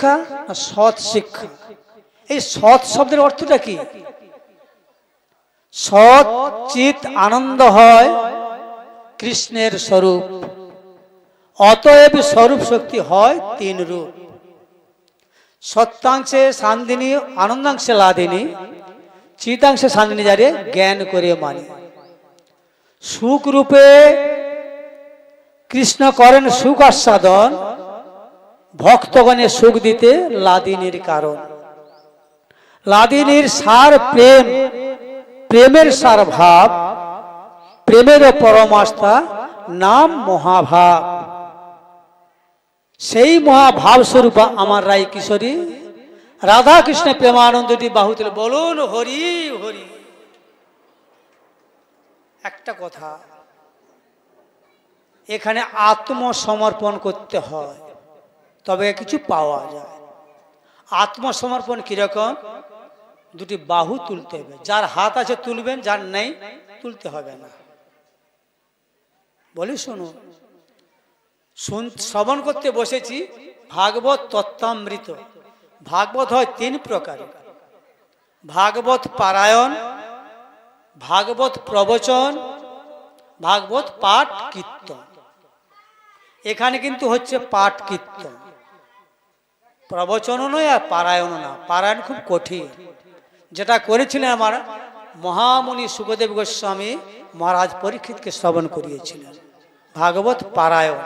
শিক্ষা না সৎ শিক্ষা। এই সৎ শব্দের অর্থটা কি? সৎ চিত আনন্দ হয় কৃষ্ণের স্বরূপ। অতএব স্বরূপ শক্তি হয় তিন রূপ। সত্যাংশে শান্তিনী আনন্দাংশে লাদিনী, চিতাংশে শান্তিনী যারে জ্ঞান করে মানি। সুখ রূপে কৃষ্ণ করেন সুখ আস্বাদন ভক্তগণে সুখ দিতে লাদিনীর কারণ। লাদিনীর সার প্রেম, প্রেমের সার ভাব, প্রেমের পরমাস্তা নাম মহাভাব। সেই মহাভাব স্বরূপ আমার রায় কিশোরী রাধা কৃষ্ণ প্রেমানন্দটি বাহুতে বলুন হরি হরি। একটা কথা, এখানে আত্মসমর্পণ করতে হয়। তবে কিছু পাওয়া যায়। আত্মসমর্পণ কীরকম? দুটি বাহু তুলতে হবে। যার হাত আছে তুলবেন, যার নেই তুলতে হবে না। বলি শোনো, শুন, শ্রবণ করতে বসেছি, ভাগবত তত্ত্বামৃত। ভাগবত হয় তিন প্রকার। ভাগবত পারায়ণ, ভাগবত প্রবচন, ভাগবত পাঠ কীর্তন। এখানে কিন্তু হচ্ছে পাঠ কীর্তন। প্রবচনও নয় আর পারায়ণও না। পারায়ণ খুব কঠিন। যেটা করেছিলেন আমার মহামুনি সুখদেব গোস্বামী মহারাজ পরীক্ষিতকে শ্রবণ করিয়েছিলেন। ভাগবত পারায়ণ।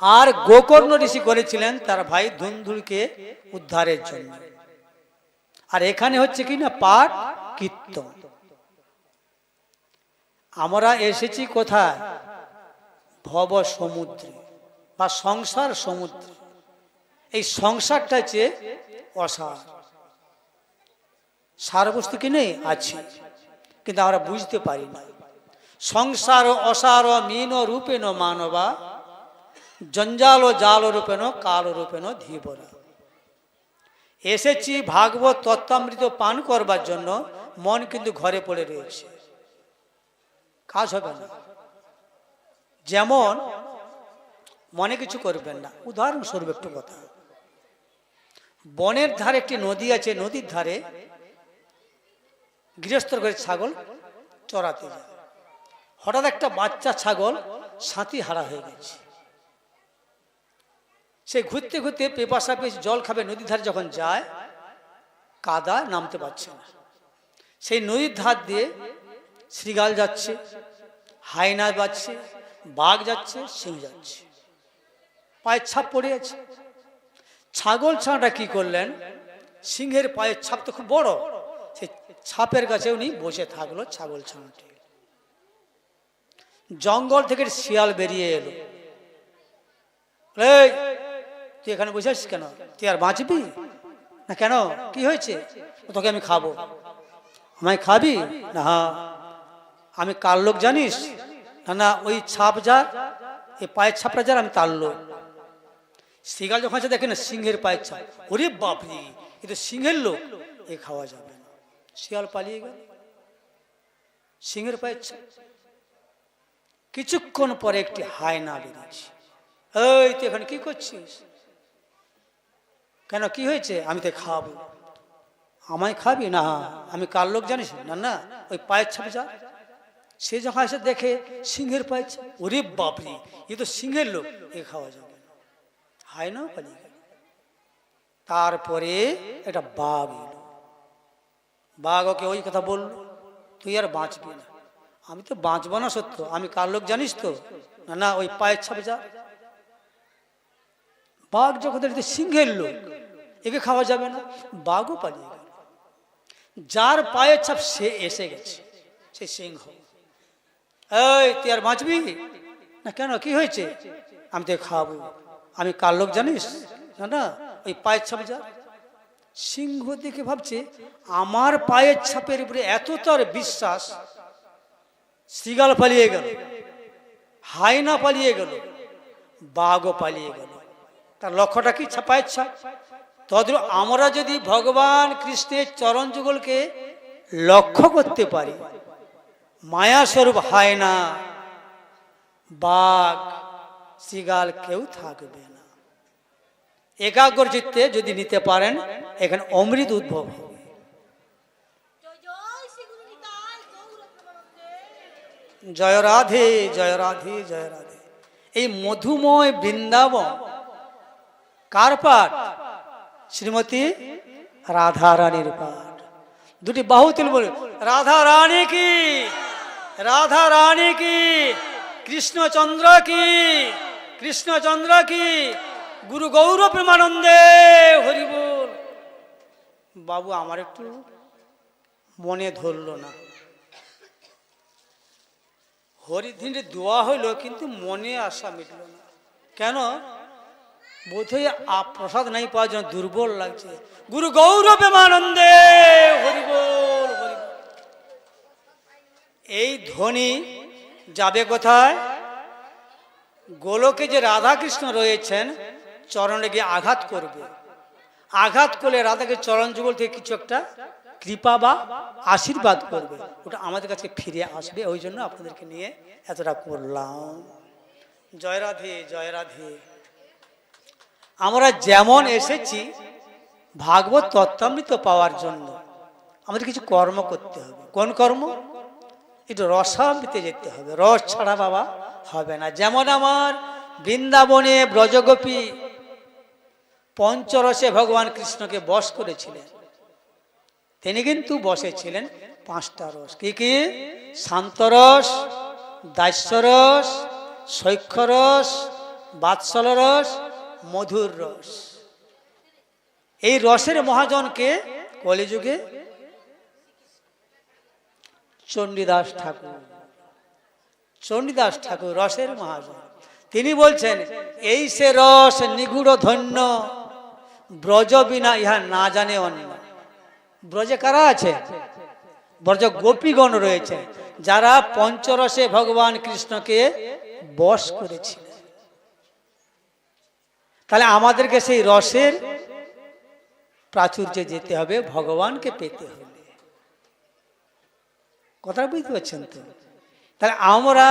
আর গোকর্ণ ঋষি করেছিলেন তার ভাই ধুন্ধুলকে উদ্ধারের জন্য। আর এখানে হচ্ছে কি না, পাঠ কীর্তন। আমরা এসেছি কোথায়? ভব সমুদ্রে বা সংসার সমুদ্রে এই সংসারটা হচ্ছে অসার। সার বস্তু কি নেই? আছে। কিন্তু আমরা বুঝতে পারি না। সংসার অসার মিন রূপেণ মানবা, জঞ্জাল ও জাল রূপেণ, কাল রূপেণ ধীবরা এসেছি ভাগবত তত্ত্বামৃত পান করবার জন্য, মন কিন্তু ঘরে পড়ে রয়েছে। কাজ হবে না। যেমন মনে কিছু করবেন না। উদাহরণস্বরূপ একটু কথা। বনের ধারে একটি নদী আছে, নদীর ধারে গৃহস্থর করে ছাগল চড়াতে যায়। হঠাৎ একটা বাচ্চা ছাগল সাথী হারা হয়ে গেছে। সে ঘুরতে ঘুরতে পেপাসা পেয়ে জল খাবে, নদীর ধারে যখন যায়, কাদা নামতে পারছে না। সেই নদীর ধার দিয়ে শ্রীগাল যাচ্ছে হাইনা যাচ্ছে বাঘ যাচ্ছে, সিংহ যাচ্ছে। পায়ের ছাপ পড়ে আছে। ছাগল ছানাটা কি করলেন? সিংহের পায়ের ছাপ তো খুব বড়। সেই ছাপের কাছে উনি বসে থাকল ছাগল ছানাটি। জঙ্গল থেকে শিয়াল বেরিয়ে এলো। এই, তুই এখানে বসে আছিস কেন? তুই আর বাঁচবি? না কেন? কি হয়েছে? তোকে আমি খাব। আমায় খাবি? না আমি কার লোক জানিস? না না, ওই ছাপ যার এই পায়ের ছাপটা যার, আমি তার লোক। শিগাল যখন আছে দেখে না, সিংহের পায়ের ছাপ। ওরে বাপরি, এ তো সিংহের লোক। এ খাওয়া যাবে না। শিয়াল পালিয়ে গেল। সিংহের পায়ের ছাপ। কিছুক্ষণ পরে একটি হায়না বেরিয়েছে। এই, তুই এখানে কি করছিস? কেন, কি হয়েছে? আমি তো খাব আমায় খাবি? না, আমি কার লোক জানিস? না না, ওই পায়ের ছাপে যা। সে যখন এসে দেখে সিংহের পায়ের ছাপ। ওরে বাপরি, এ তো সিংহের লোক। এ খাওয়া যাবে না হায় না পালিয়ে গেল তারপরে একটা বাঘ এলো। বাঘ ওকে ওই কথা বলল, তুই আর বাঁচবি না। আমি তো বাঁচবো না সত্য। আমি কার লোক জানিস তো? না না, ওই পায়ের ছাপে যা। বাঘ যখন সিংহের লোক একে খাওয়া যাবে না। বাঘও পালিয়ে গেল। যার পায়ের ছাপ সে এসে গেছে, সে সিংহ। এই, তুই আর বাঁচবি? না, কেন? কি হয়েছে? আমি তো খাওয়াবো। আমি কার লোক জানিস? না ওই পায়ের ছাপ যা। সিংহ দেখে ভাবছে, আমার পায়ের ছাপের উপরে এত তার বিশ্বাস শ্রীগাল পালিয়ে গেল, হাইনা পালিয়ে গেল, বাঘও পালিয়ে গেল। তার লক্ষ্যটা কি? ছাপায়ের ছাপ। তদ্রু আমরা যদি ভগবান কৃষ্ণের চরণ যুগলকে লক্ষ্য করতে পারি, মায়াস্বরূপ হায়না, বাঘ শ্রীগাল কেউ থাকবে না। একাগ্র চিত্তে যদি নিতে পারেন এখানে অমৃত উদ্ভব হবে। জয় রাধে জয় রাধে জয় রাধে। এই মধুময় বৃন্দাবন কার পাঠ? শ্রীমতী রাধা রানীর পাঠ। দুটি বাহু তুল বলে রাধা রানী কি? রাধা রানী কি? কৃষ্ণচন্দ্র কি? কৃষ্ণচন্দ্র কি? গুরু গৌর প্রেমানন্দে হরিবল। বাবু, আমার একটু মনে ধরলো না। হরিদিনে দোয়া হইল, কিন্তু মনে আশা মিটল না। কেন? বোধহয় প্রসাদ নাই পাওয়ার জন্য দুর্বল লাগছে। গুরু গৌরবেমানন্দে হরিবল হরিবল। এই ধ্বনি যাবে কোথায়? গোলকে যে রাধাকৃষ্ণ রয়েছেন, চরণে গিয়ে আঘাত করবে। আঘাত করলে রাধাকে চরণ যুগল থেকে কিছু একটা কৃপা বা আশীর্বাদ করবে। ওটা আমাদের কাছে ফিরে আসবে, ওই জন্য আপনাদেরকে নিয়ে এতটা করলাম। জয় রাধে জয় রাধে। আমরা যেমন এসেছি, ভাগবত তত্ত্বামৃত পাওয়ার জন্য আমাদের কিছু কর্ম করতে হবে। কোন কর্ম? একটু রসামৃতে যেতে হবে। রস ছাড়া বাবা হবে না। যেমন আমার বৃন্দাবনে ব্রজগোপী পঞ্চরসে ভগবান কৃষ্ণকে বস করেছিলেন। তিনি কিন্তু বসেছিলেন পাঁচটা রস। কি কি? শান্তরস, দাস্যরস শৈক্ষরস বাৎসল রস মধুর রস এই রসের মহাজনকে কলিযুগে চণ্ডীদাস ঠাকুর চণ্ডীদাস ঠাকুর, রসের মহাজন। তিনি বলছেন, এই সে রস নিগুড় ধন্য, ব্রজ বিনা ইহা না জানে অন্য। ব্রজে কারা আছে? ব্রজ গোপীগণ রয়েছে, যারা পঞ্চরসে ভগবান কৃষ্ণকে বস করেছিলেন। তাহলে আমাদেরকে সেই রসের প্রাচুর্যে যেতে হবে, ভগবানকে পেতে হবে। কথা বুঝতে পারছেন তো? তাহলে আমরা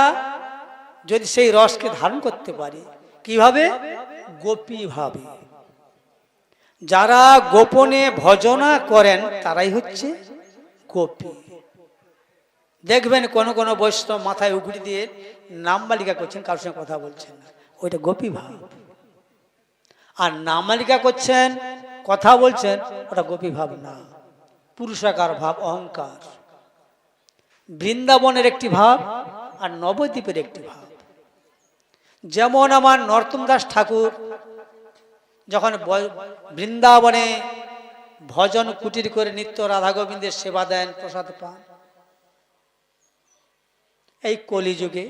যদি সেই রসকে ধারণ করতে পারি, কীভাবে? গোপী ভাবে যারা গোপনে ভজনা করেন, তারাই হচ্ছে গোপী। দেখবেন কোন কোন বৈষ্ণব মাথায় উগড়ি দিয়ে নামবালিকা করছেন, কারোর সঙ্গে কথা বলছেন না। ওইটা গোপী ভাব আর নামালিকা করছেন, কথা বলছেন, ওটা গোপী ভাব না। পুরুষাকার ভাব, অহংকার। বৃন্দাবনের একটি ভাব আর নবদ্বীপের একটি ভাব। যেমন আমার নর্তম দাস ঠাকুর যখন বৃন্দাবনে ভজন কুটির করে নিত্য রাধা গোবিন্দের সেবা দেন, প্রসাদ পান, এই কলিযুগে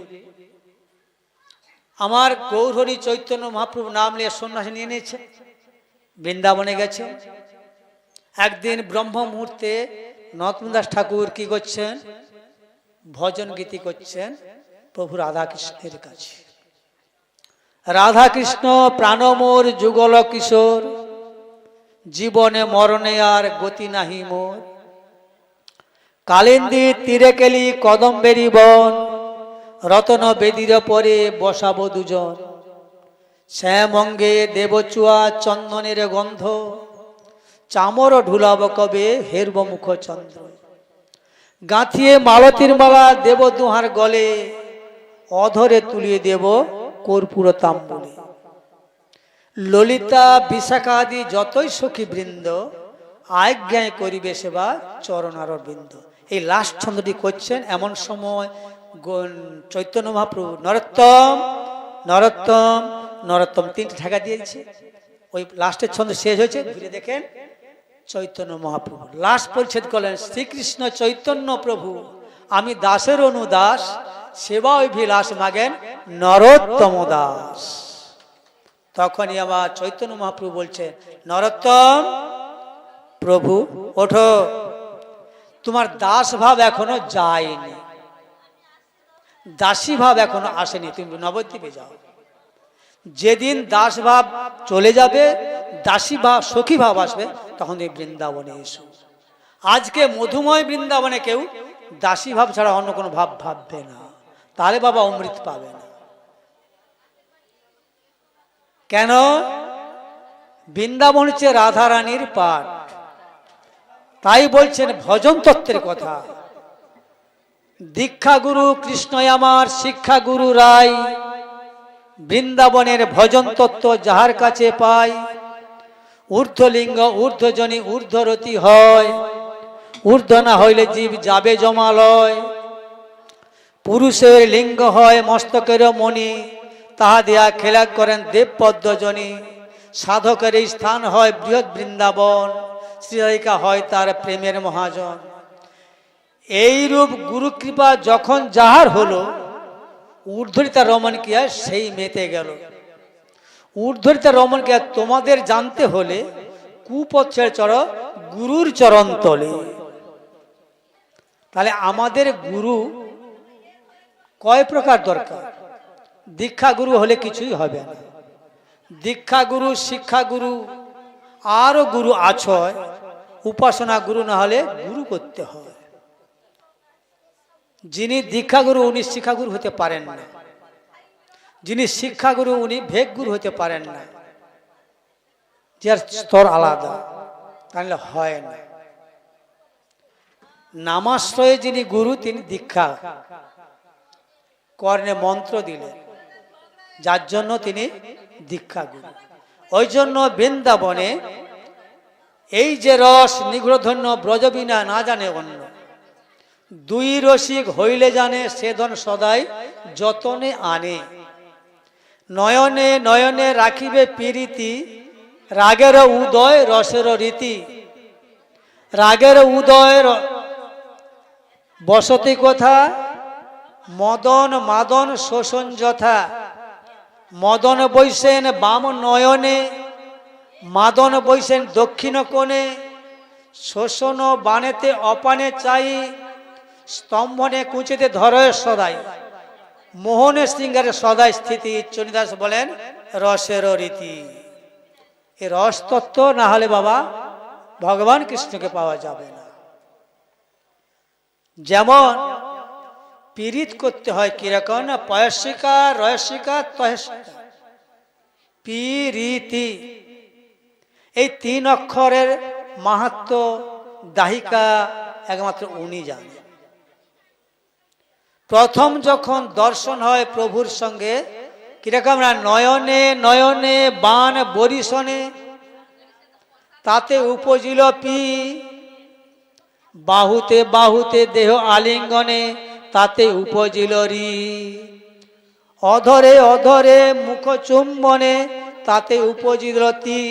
আমার গৌরহরি চৈতন্য মহাপ্রভু নাম নিয়ে সন্ন্যাসী নিয়ে নিয়েছে, বৃন্দাবনে গেছে। একদিন ব্রহ্ম মুহূর্তে নতুন দাস ঠাকুর কি করছেন? ভজন গীতি করছেন প্রভু রাধাকৃষ্ণের কাছে। রাধাকৃষ্ণ, প্রাণমোর যুগল কিশোর, জীবনে মরণে আর গতি নাহি মোর। কালিন্দি তীরে কেলি কদম্বেরি বন, রতন বেদির পরে বসাবো দুজন। শ্যামঙ্গে দেবচুয়া চন্দনের গন্ধ, চামর ঢুলাব কবে হেরব মুখ চন্দ্র। গাঁথিয়ে মালতীর মালা দেব দুহার গলে, অধরে তুলিয়ে দেব কর্পূর তাম্বুলে। ললিতা বিশাখা আদি যতই সখী বৃন্দ, আজ্ঞায় করিবে সেবা চরণার বৃন্দ এই লাস্ট ছন্দটি করছেন এমন সময় চৈতন্য মহাপ্রভু। নরোত্তম নরোত্তম নরোত্তম, তিনটি ঠেকা দিয়েছে। ওই লাস্টের ছন্দ শেষ হয়েছে, ঘুরে দেখেন চৈতন্য মহাপ্রভু। লাস্ট পরিচ্ছেদ করলেন, শ্রীকৃষ্ণ চৈতন্য প্রভু, আমি দাসের অনুদাস সেবা অভিলাষ মাগেন নরোত্তম দাস। তখনই আমার চৈতন্য মহাপ্রভু বলছে নরোত্তম প্রভু, ওঠো। তোমার দাস ভাব এখনও যায়নি। দাসী ভাব এখনও আসেনি। তুমি নবদ্বীপে যাও। যেদিন দাস ভাব চলে যাবে, দাসী ভাব সখী ভাব আসবে, তখন এই বৃন্দাবনে এসো। আজকে মধুময় বৃন্দাবনে কেউ দাসী ভাব ছাড়া অন্য কোনো ভাব ভাববে না। তাহলে বাবা অমৃত পাবে না। কেন? বৃন্দাবন হচ্ছে রাধারানীর পাঠ। তাই বলছেন ভজন তত্ত্বের কথা। দীক্ষা গুরু কৃষ্ণই আমার শিক্ষা গুরু রায়। বৃন্দাবনের ভজন তত্ত্ব যাহার কাছে পাই, ঊর্ধ্বলিঙ্গ, ঊর্ধ্বজনী, ঊর্ধ্বরতি হয়। ঊর্ধ্ব না হইলে জীব যাবে জমালয়। পুরুষের লিঙ্গ হয় মস্তকের মণি, তাহা দিয়া খেলা করেন দেবপদ্মজনী সাধকের স্থান হয় বৃহৎ বৃন্দাবন, শ্রীরাধিকা হয় তার প্রেমের মহাজন। এইরূপ গুরু কৃপা যখন যাহার হলো ঊর্ধ্বরিতা রমন কিয়া সেই মেতে গেল। ঊর্ধ্বরিতা রমন কিয়া তোমাদের জানতে হলে কুপথ ছেড়ে চড় গুরুর চরণ তলে। তাহলে আমাদের গুরু কয় প্রকার দরকার? দীক্ষা গুরু হলে কিছুই হবে না। দীক্ষা গুরু, শিক্ষা গুরু, আরও গুরু আছয়, উপাসনা গুরু না হলে গুরু করতে হয়। যিনি দীক্ষাগুরু, উনি শিক্ষাগুরু হতে পারেন না। যিনি শিক্ষাগুরু, উনি ভেগগুরু হতে পারেন না। যার স্তর আলাদা, তাহলে হয় না। নামাশ্রয়ে যিনি গুরু, তিনি দীক্ষা। কর্ণে মন্ত্র দিলেন। যার জন্য তিনি দীক্ষা গুরু। ওই জন্য বৃন্দাবনে এই যে রস নিগ্রধন্য ব্রজবিনা না জানে অন্য। দুই রসিক হইলে জানে সেদন সদাই যতনে আনে। নয়নে নয়নে রাখিবে পিরিতি, রাগের উদয় রসের রীতি। রাগের উদয় বসতি কথা, মদন মাদন শোষণ যথা। মদন বৈশেন বাম নয়নে, মাদন বৈশেন দক্ষিণ কোণে। শোষণ বানেতে অপানে চাই স্তম্ভনে কুচিতে ধরয় সদাই। মোহনে সিংহের সদাই স্থিতি। চনিদাস বলেন রসের রীতি। এ রস তত্ত্ব না হলে বাবা ভগবান কৃষ্ণকে পাওয়া যাবে না। যেমন পীড়িত করতে হয় কীরকম না পয়স্বিকা রয়স্বিকা তয়স্বিকা পিরিতি এই তিন অক্ষরের মাহাত্ম দাহিকা একমাত্র উনি জানেন। প্রথম যখন দর্শন হয় প্রভুর সঙ্গে, কীরকম না, নয়নে নয়নে, বান, বরিশনে, তাতে উপজিল পি, বাহুতে বাহুতে দেহ আলিঙ্গনে, তাতে উপজিল রি। অধরে অধরে মুখ চুম্বনে, তাতে উপজিল তি।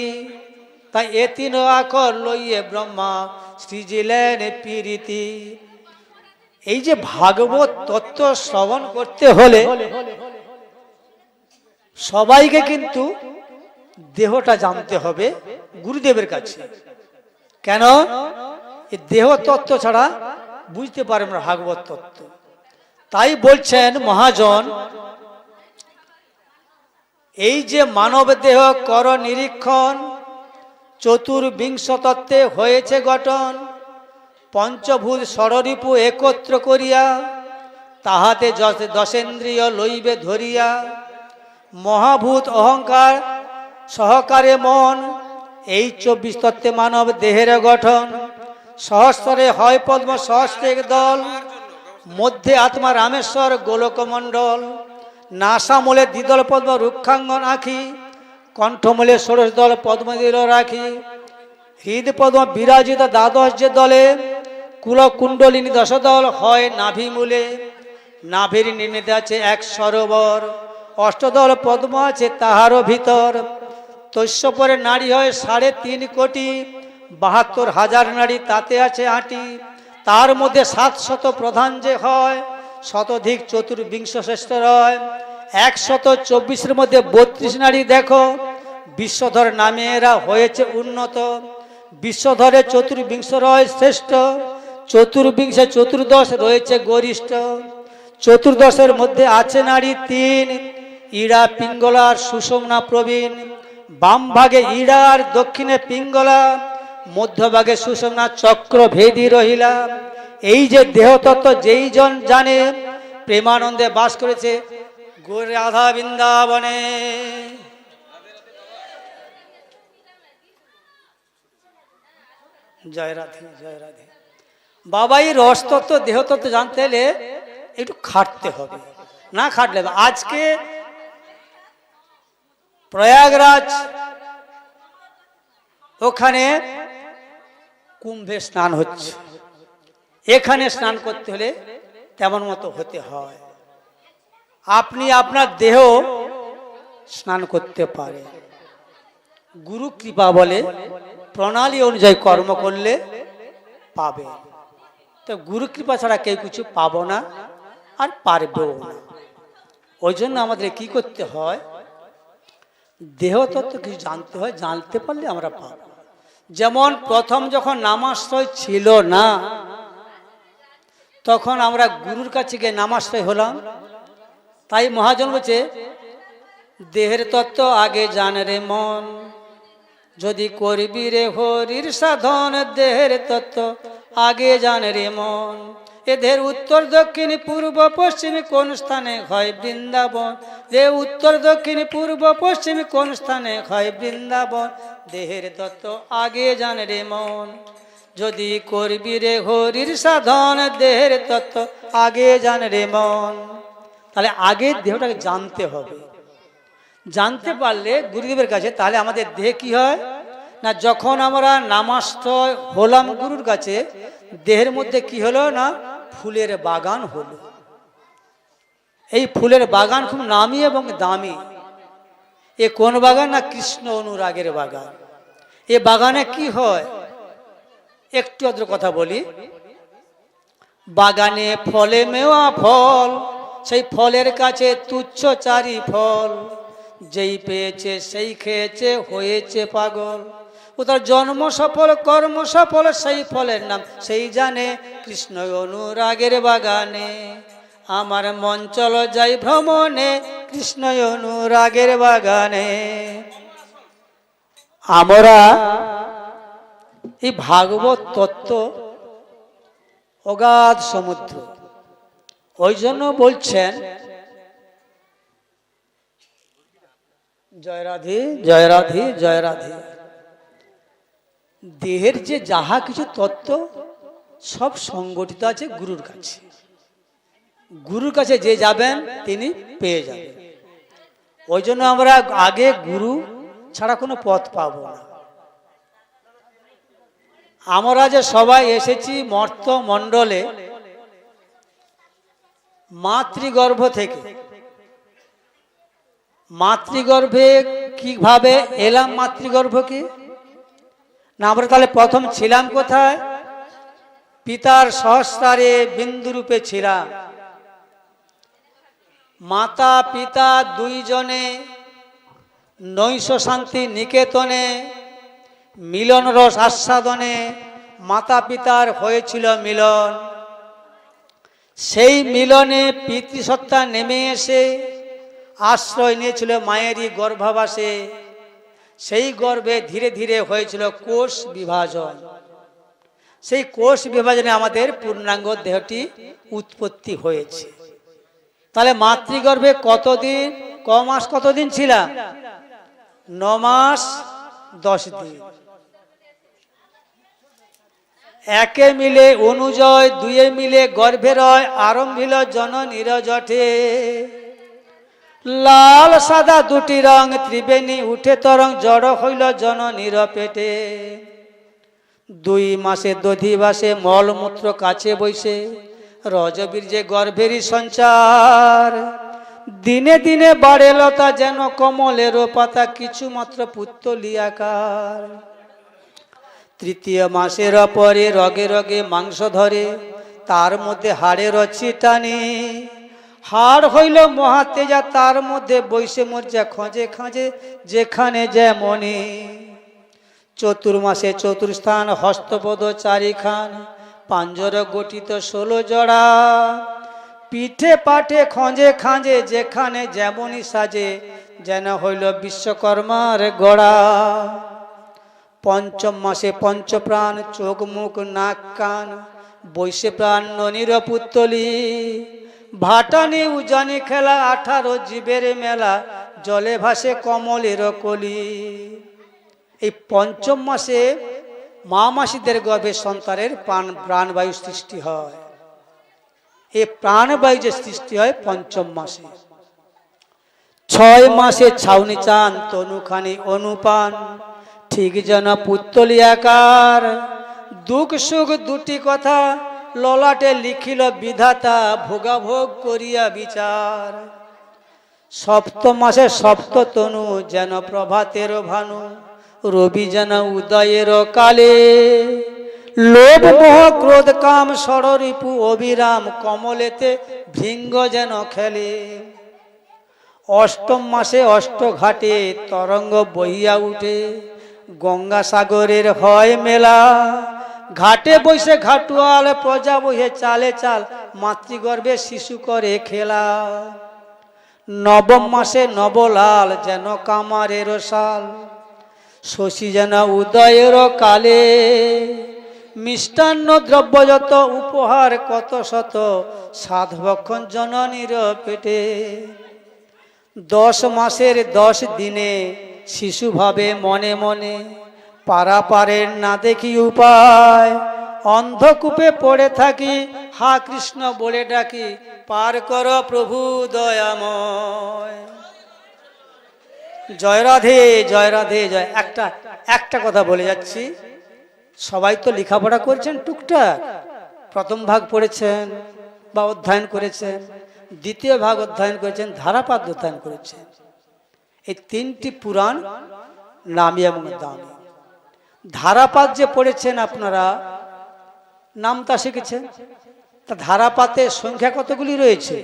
তাই এ তিন আখর লইয়ে ব্রহ্মা সৃজিলেন পিরিতি। এই যে ভাগবত তত্ত্ব শ্রবণ করতে হলে সবাইকে কিন্তু দেহটা জানতে হবে গুরুদেবের কাছে। কেন? দেহ তত্ত্ব ছাড়া বুঝতে পারবে না ভাগবত তত্ত্ব। তাই বলছেন মহাজন, এই যে মানব দেহ কর নিরীক্ষণ চতুর্বিংশ তত্ত্বে হয়েছে গঠন পঞ্চভূত ষড়রিপু একত্র করিয়া, তাহাতে দশেন্দ্রিয় লইবে ধরিয়া, মহাভূত অহংকার সহকারে মন, এই চব্বিশ তত্ত্বে মানব দেহের গঠন সহস্রে হয় পদ্ম সহস্রেক দল, মধ্যে আত্মা রামেশ্বর গোলকমণ্ডল, নাসামূলে দ্বিদল পদ্ম রুক্ষাঙ্গন আঁখি, কণ্ঠমূলে ষোড়শ দল পদ্মদিল রাখি হৃদ পদ্ম বিরাজিত দ্বাদশ যে দলে কুল কুণ্ডলিনী দশদল হয় নাভিমূলে নাভির নির্ণিত আছে এক সরোবর। অষ্টদল পদ্ম আছে তাহারও ভিতর। তৈশ্যপরে নারী হয় সাড়ে তিন কোটি। বাহাত্তর হাজার নারী তাতে আছে আটি। তার মধ্যে সাতশত প্রধান যে হয়, শতধিক চতুর্বিংশ শ্রেষ্ঠ রয়। একশত চব্বিশের মধ্যে বত্রিশ নারী দেখো। বিশ্বধর নামে এরা হয়েছে উন্নত। বিশ্বধরে চতুর্বিংশ রয় শ্রেষ্ঠ। চতুর্বিংশে চতুর্দশ রয়েছে গরিষ্ঠ। চতুর্দশের মধ্যে আছে নারী তিন, ইড়া পিঙ্গলার সুষমনা প্রবীণ। বাম ভাগে ইড়া আর দক্ষিণে পিঙ্গলা মধ্যভাগে সুষমনা চক্র ভেদি রহিলা। এই যে দেহতত্ত্ব যেই জন জানে, প্রেমানন্দে বাস করেছে রাধা বৃন্দাবনে। জয় রাধে জয় রাধে। বাবা এই রসতত্ত্ব দেহতত্ত্ব জানতে হলে একটু খাটতে হবে। না খাটলে আজকে প্রয়াগরাজ ওখানে কুম্ভে স্নান হচ্ছে। এখানে স্নান করতে হলে তেমন মতো হতে হয়? আপনি আপনার দেহ স্নান করতে পারে। গুরু কৃপা বলে, প্রণালী অনুযায়ী কর্ম করলে পাবে তো গুরু কৃপা ছাড়া কেউ কিছু পাবো না আর পারবেও না। ওই জন্য আমাদের কি করতে হয়? দেহ তত্ত্ব কিছু জানতে হয়, জানতে পারলে আমরা পাব। যেমন প্রথম যখন নামাশ্রয় ছিল না, তখন আমরা গুরুর কাছে গিয়ে নামাশ্রয় হলাম। তাই মহাজন বলছে, দেহের তত্ত্ব আগে জান রে মন। যদি করবি রে হরির সাধন, দেহের তত্ত্ব আগে জান রে মন। এদের উত্তর, দক্ষিণ, পূর্ব, পশ্চিম কোন স্থানে হয় বৃন্দাবন? যে উত্তর, দক্ষিণ, পূর্ব, পশ্চিম কোন স্থানে হয় বৃন্দাবন? দেহের তত্ত্ব আগে জান রে মন। যদি করবি রে হরির সাধন, দেহের তত্ত্ব আগে জান রে মন। তাহলে আগে দেহটাকে জানতে হবে। জানতে পারলে গুরুদেবের কাছে তাহলে আমাদের দেহ কি হয়? না, যখন আমরা নামাস্ত হলাম গুরুর কাছে, দেহের মধ্যে কি হলো না, ফুলের বাগান হলো। এই ফুলের বাগান খুব নামি এবং দামি। এ কোন বাগান না কৃষ্ণ অনুরাগের বাগান? এ বাগানে কি হয়? একটু আদ্র কথা বলি। বাগানে ফলে মেওয়া ফল, সেই ফলের কাছে তুচ্ছ চারি ফল। যেই পেয়েছে সেই খেয়েছে, হয়েছে পাগল। ও তার জন্ম সফল, কর্ম সফল, সেই ফলের নাম সেই জানে কৃষ্ণ অনুরাগের বাগানে। আমার মন চল যাই ভ্রমণে কৃষ্ণ অনুরাগের বাগানে। আমরা এই ভাগবত তত্ত্ব অগাধ সমুদ্র। ওই জন্য বলছেন, জয় রাধে জয় রাধে জয় রাধে। দেহের যে যাহা কিছু তত্ত্ব, সব সংগঠিত আছে গুরুর কাছে। গুরুর কাছে যে যাবেন, তিনি পেয়ে যাবেন। ওই জন্য আমরা আগে গুরু ছাড়া কোনো পথ পাবো না। আমরা যে সবাই এসেছি মর্ত মণ্ডলে, মাতৃগর্ভ থেকে। মাতৃগর্ভে কীভাবে এলাম মাতৃগর্ভকে? না, আমরা তাহলে প্রথম ছিলাম কোথায়? পিতার সহস্রারে বিন্দুরূপে ছিলাম। মাতা, পিতা দুইজনে নৈশ শান্তি নিকেতনে মিলন রস আস্বাদনে মাতা পিতার হয়েছিল মিলন। সেই মিলনে পিতৃসত্তা নেমে এসে আশ্রয় নিয়েছিল মায়েরই গর্ভাবাসে। সেই গর্ভে ধীরে ধীরে হয়েছিল কোষ বিভাজন। সেই কোষ বিভাজনে আমাদের পূর্ণাঙ্গ দেহটি উৎপত্তি হয়েছে। তাহলে মাতৃগর্ভে কতদিন, ক মাস কতদিন ছিলাম ন মাস, দশ দিন। একে মিলে অনুজয়, দুয়ে মিলে গর্ভে রয়, আরম্ভিল জন নিরজঠে। লাল, সাদা দুটি রং, ত্রিবেণী উঠে তরং, জড় হইল জন নিরপেটে দুই মাসে দধিবাসে মলমূত্র কাছে বইসে রজবীর্যে গর্ভেরই সঞ্চার। দিনে দিনে বাড়ে লতা যেন কমলের পাতা, কিছু মাত্র পুত্তলিয়াকার তৃতীয় মাসের পরে রগে রগে মাংস ধরে, তার মধ্যে হাড়ের টানে হাড় হইল মহাতেজা, তার মধ্যে বৈশে মর্যা খঁজে খাঁজে, যেখানে যেমনে চতুর্মাসে চতুর্স্থান, হস্তপদ চারিখান, পাঞ্জর গঠিত ষোলো জড়া। পিঠে পাঠে খঁজে খাঁজে, যেখানে যেমনই সাজে, যেন হইল বিশ্বকর্মার গড়া। পঞ্চম মাসে পঞ্চপ্রাণ, চোখ মুখ, নাক কান, বৈশে প্রাণ ননির ভাটানি উজানি খেলা, আঠারো জীবের মেলা, জলে ভাসে কমলের কলি। এই পঞ্চম মাসে মা মাসিদের গর্ভে সন্তানের প্রাণ, প্রাণবায়ু সৃষ্টি হয়। এই প্রাণবায়ু যে সৃষ্টি হয় পঞ্চম মাসে। ছয় মাসে ছাউনি চান, তনুখানি অনুপান। ঠিক যেন পুত্তলি আকার, দুঃখ সুখ দুটি কথা ললাটে লিখিল বিধাতা ভোগাভোগ করিয়া বিচার। সপ্ত মাসে সপ্ত তনু যেন প্রভাতের ভানু, রবি যেন উদয়ের কালে। লোভ মোহ ক্রোধ কাম ষড়রিপু অবিরাম কমলেতে ভৃঙ্গ যেন খেলে। অষ্টম মাসে অষ্ট ঘাটে তরঙ্গ বহিয়া উঠে গঙ্গা সাগরের হয় মেলা। ঘাটে বসে ঘাটুয়াল প্রজা বহে চালে চাল, মাতৃগর্ভে শিশু করে খেলা। নবম মাসে নবলাল যেন কামারের সাল শশী যেন উদয়ের কালে। মিষ্টান্ন দ্রব্য যত, উপহার কত শত সাধভক্ষণ জননীর পেটে। দশ মাসের দশ দিনে শিশু ভাবে মনে মনে পারাপারের না দেখি উপায়। অন্ধকূপে পড়ে থাকি, হা কৃষ্ণ বলে ডাকি, পার কর প্রভু দয়াময়। জয় রাধে জয় রাধে, জয়। একটা একটা কথা বলে যাচ্ছি। সবাই তো লেখাপড়া করছেন টুকটাক। প্রথম ভাগ পড়েছেন বা অধ্যয়ন করেছেন, দ্বিতীয় ভাগ অধ্যয়ন করেছেন ধারাপাত অধ্যয়ন করেছেন। এই তিনটি পুরাণ নামি এবং দামি। ধারাপাত যে পড়েছেন আপনারা, নামটা শিখেছেন? তা ধারাপাতের সংখ্যা কতগুলি রয়েছে?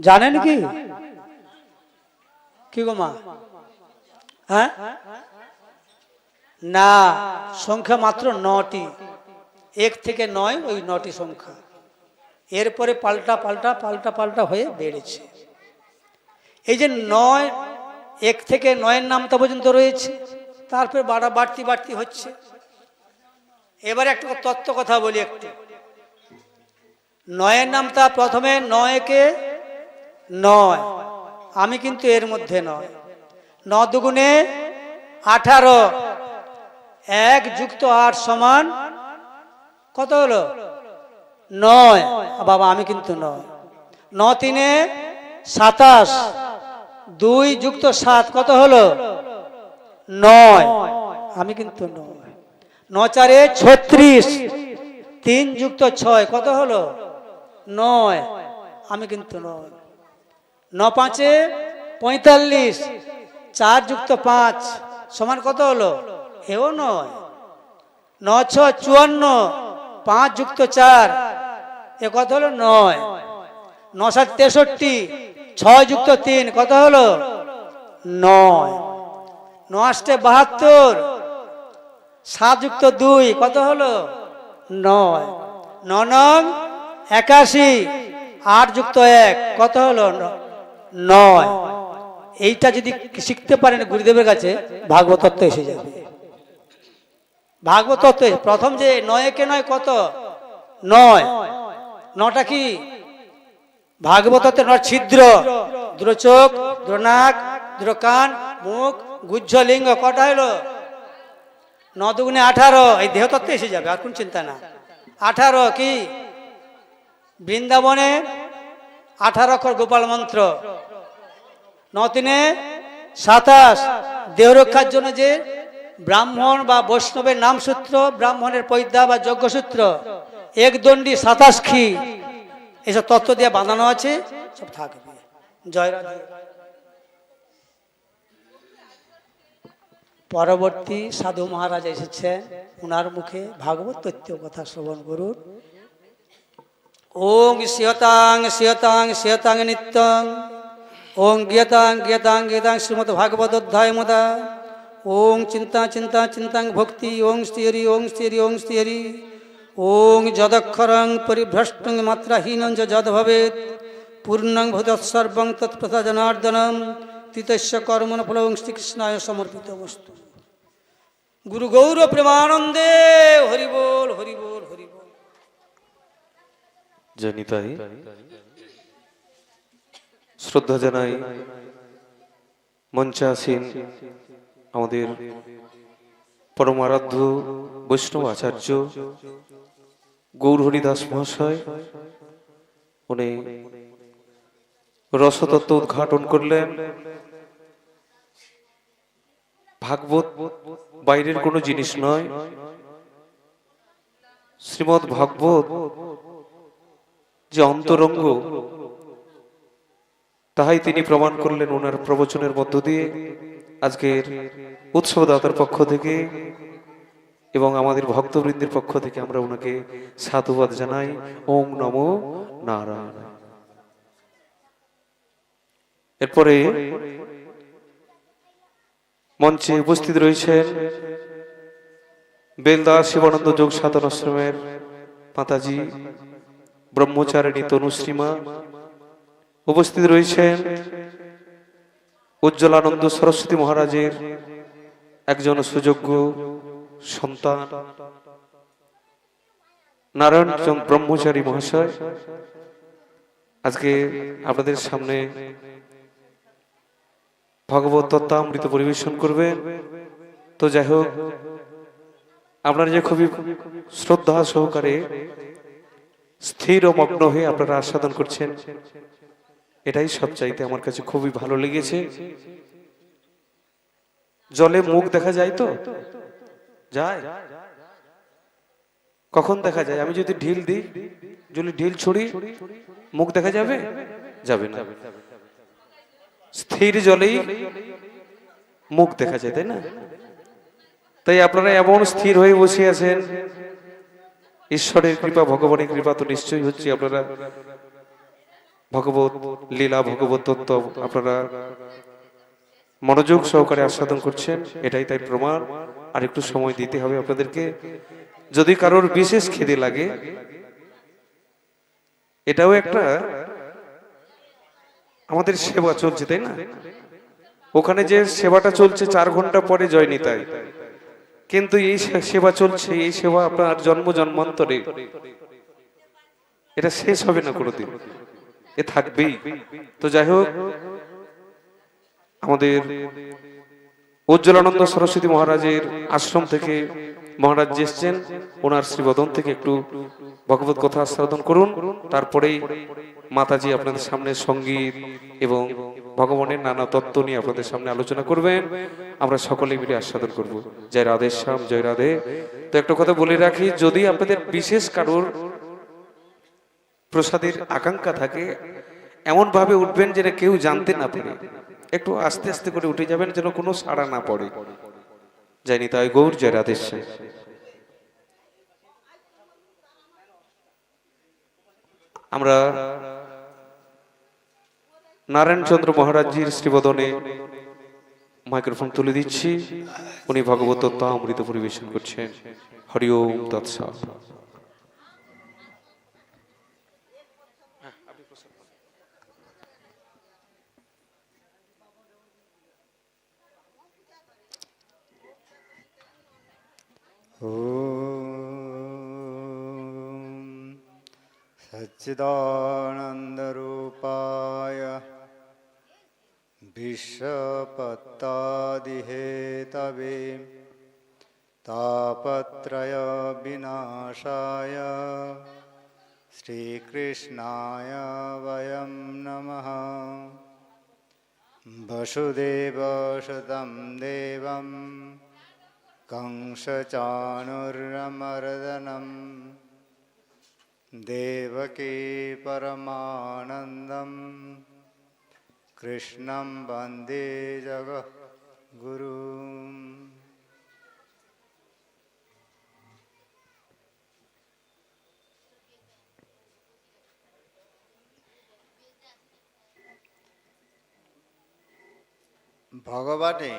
জানেন কি? কি গো মা? হ্যাঁ? না, সংখ্যা মাত্র নটি। এক থেকে নয় ওই নটি সংখ্যা। এরপরে পাল্টা পাল্টা পাল্টা পাল্টা হয়ে বেড়েছে। এই যে নয়, এক থেকে নয়ের নামটা পর্যন্ত রয়েছে। তারপরে বাড়া বাড়তি বাড়তি হচ্ছে। এবারে একটা তত্ত্ব কথা বলি একটু। নয়ের নামটা প্রথমে নয়কে নয়। আমি কিন্তু এর মধ্যে নয়। ন দুগুণে আঠারো। এক যুক্ত আট সমান কত হলো? নয়। বাবা, আমি কিন্তু নয়। ন তিনে সাতাশ। দুই যুক্ত সাত কত হলো? নয়। আমি কিন্তু নয়। ন চারে ছত্রিশ। তিন যুক্ত ছয় কত হলো? নয়। আমি কিন্তু নয়। ন পাঁচে পঁয়তাল্লিশ। চার যুক্ত পাঁচ সমান কত হলো? এও নয়। ন ছ চুয়ান্ন পাঁচ যুক্ত চার এ কত হলো? নয়। ন সাত তেষট্টি ছয় যুক্ত তিন কত হলো? নয়। ন আষ্টে বাহাত্তর। সাত যুক্ত দুই, কত হলো? নয়। ন একাশি। আট যুক্ত এক, কত হলো? নয়। এইটা যদি শিখতে পারেন গুরুদেবের কাছে, ভাগবত তত্ত্ব এসে যাবে। ভাগবত তত্ত্ব এসে- প্রথম যে নয় কে নয় কত? নয়। নটা কি? ভাগবতত্ত্বে নয়, ছিদ্র। দুটো চোখ, দুটো নাক, দুটো কান, মুখ গুজ্জ লিঙ্গ কটা হলো ন দুগুণে আঠারো, এই দেহ তত্ত্বে এসে যাবে, আর কোন চিন্তা না। আঠারো কি? বৃন্দাবনে আঠারো অক্ষর গোপাল মন্ত্র। ন তিনে সাতাশ, দেহ রক্ষার জন্য যে ব্রাহ্মণ বা বৈষ্ণবের নাম সূত্র, ব্রাহ্মণের পৈদ্যা বা যজ্ঞসূত্র, এক দণ্ডি সাতাশ খি এসব তত্ত্ব দিয়ে বাঁধানো আছে, সব থাকবে জয় পরবর্তী সাধু মহারাজ এসেছেন ওনার মুখে ভাগবত তথ্য কথা শ্রবণ করুন। ওং সিয়তাং সিয়তাং সিয়তাং নিত্যং। ওং গীতাং গীতাং গীতাং শ্রীমদ ভাগবত অধ্যায় মুদা। ওং চিন্তা চিন্তা, চিন্তাং ভক্তি, ওং স্থিরি ওং স্থিরি ওং স্থিরি। ওং যদক্ষরং পরিভ্রষ্টং মাত্রাহীনং যদ ভবেত পূর্ণং ভূতৎসর্বং তৎপ্রথা জনার্দনম তিতস্য কর্মণ ফলং শ্রীকৃষ্ণায় সমর্পিত বস্তু। গুরু গৌর প্রেমানন্দে হরিবোল হরিবোল হরিবোল জনিতাই শ্রদ্ধা জানাই মঞ্চে আসীন আমাদের পরম আরাধ্য বৈষ্ণব আচার্য গৌর হরিদাস মহাশয় উনি রসতত্ত্ব উদ্ঘাটন করলেন ভাগবত বাইরের কোনো জিনিস নয়। শ্রীমদ ভাগবত যে অন্তরঙ্গ, তাহাই তিনি প্রমাণ করলেন ওনার প্রবচনের মধ্য দিয়ে। আজকের উৎসবদাতার পক্ষ থেকে এবং আমাদের ভক্তবৃন্দের পক্ষ থেকে আমরা ওনাকে সাধুবাদ জানাই। ওম নমো নারায়ণ। এরপরে মঞ্চে উপস্থিত রয়েছেন বেলদা শিবানন্দ যোগ সাধন আশ্রমের মাতাজি, ব্রহ্মচারিণী তনুশ্রীমা। উপস্থিত রয়েছেন উজ্জ্বলানন্দ সরস্বতী মহারাজের একজন সুযোগ্য সন্তান, নারায়ণ ব্রহ্মচারী মহাশয়। আজকে আপনাদের সামনে ভগবত তত্ত্বামৃত পরিবেশন করবে। তো যাই হোক, আপনারা যে খুবই শ্রদ্ধা সহকারে স্থির ও মগ্ন হয়ে আপনারা আস্বাদন করছেন, এটাই সবচাইতে আমার কাছে খুবই ভালো লেগেছে। জলে মুখ দেখা যায় তো? যায়। কখন দেখা যায়? আমি যদি ঢিল দিই, যদি ঢিল ছুড়ি, মুখ দেখা যাবে? যাবে না। স্থির জলেই মুখ দেখা যায়, তাই না? তাই আপনারা এমন স্থির হয়ে বসে আছেন। ঈশ্বরের কৃপা, ভগবানের কৃপা তো নিশ্চয়ই হচ্ছে আপনারা। ভগবত লীলা, ভগবত তত্ত্ব আপনারা মনোযোগ সহকারে আস্বাদন করছেন, এটাই তাই প্রমাণ। আর একটু সময় দিতে হবে আপনাদেরকে। যদি কারোর বিশেষ খেদে লাগে, এটাও একটা আমাদের সেবা চলছে, তাই না? ওখানে যে সেবাটা চলছে, চার ঘণ্টা পরে জয় নিতাই কিন্তু এই সেবা চলছে, এই সেবা আপনার জন্ম জন্মান্তরে। এটা শেষ হবে না কোনোদিন। এ থাকবেই। তো যাই হোক, আমাদের উজ্জ্বলানন্দ সরস্বতী মহারাজের আশ্রম থেকে মহারাজ এসছেন, ওনার শ্রীবদন থেকে একটু ভগবত কথা আস্বাদন করুন, তারপরেই মাতাজি আপনাদের সামনে সংগীত এবং ভগবানের নানা তত্ত্ব নিয়ে আপনাদের সামনে আলোচনা করবেন। আমরা সকলে মিলে আস্বাদন করব। জয় রাধে শ্যাম, জয় রাধে। তো একটা কথা বলে রাখি, যদি আপনাদের বিশেষ কারোর প্রসাদের আকাঙ্ক্ষা থাকে এমন ভাবে উঠবেন যেটা কেউ জানতে না পারে একটু আস্তে আস্তে করে উঠে যাবেন যেন কোনো সাড়া না পড়ে। জানি তাই গৌর জয় আমরা নারায়ণচন্দ্র মহারাজজির শ্রীবদনে মাইক্রোফোন তুলে দিচ্ছি। উনি ভগবত অমৃত পরিবেশন করছেন। হরি ওম তৎসা। सच्चिदानन्दरूपाय विश्वपत्तादिहेतवे तापत्रयविनाशाय श्रीकृष्णाय वयं नमः। वसुदेवशतं देवम् कंसचाणुर्यमर्दनं देवकी परमानन्दं कृष्णं वंदे जगद्गुरु। भगवते